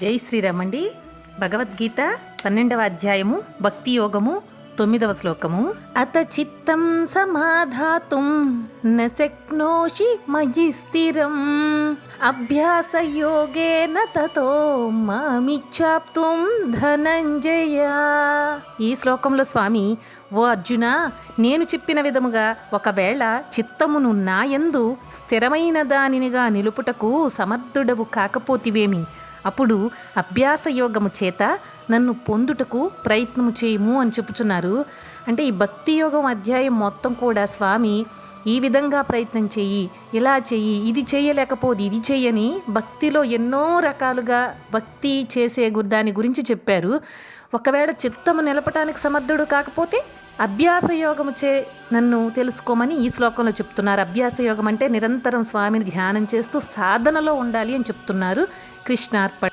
జై శ్రీరామండి. భగవద్గీత పన్నెండవ అధ్యాయము భక్తి యోగము తొమ్మిదవ శ్లోకము. అత చిత్తం సమాధాతుం నశక్నోషి మహి మయి స్థిరం. అభ్యాస యోగేన తతో మామిచ్చాప్తుం ధనంజయ. ఈ శ్లోకంలో స్వామి ఓ అర్జున నేను చెప్పిన విధముగా ఒకవేళ చిత్తమును నాయందు స్థిరమైన దానినిగా నిలుపుటకు సమర్థుడవు కాకపోతివేమి? అప్పుడు అభ్యాస యోగము చేత నన్ను పొందుటకు ప్రయత్నము చేయము అని చెప్పుచున్నారు. అంటే ఈ భక్తి యోగం అధ్యాయం మొత్తం కూడా స్వామి ఈ విధంగా ప్రయత్నం చెయ్యి ఇలా చెయ్యి ఇది చేయలేకపోతే ఇది చేయని భక్తిలో ఎన్నో రకాలుగా భక్తి చేసే దాని గురించి చెప్పారు. ఒకవేళ చిత్తము నిలపటానికి సమర్థుడు కాకపోతే అభ్యాస యోగముచే నన్ను తెలుసుకోమని ఈ శ్లోకంలో చెప్తున్నారు. అభ్యాస యోగం అంటే నిరంతరం స్వామిని ధ్యానం చేస్తూ సాధనలో ఉండాలి అని చెప్తున్నారు కృష్ణార్పణ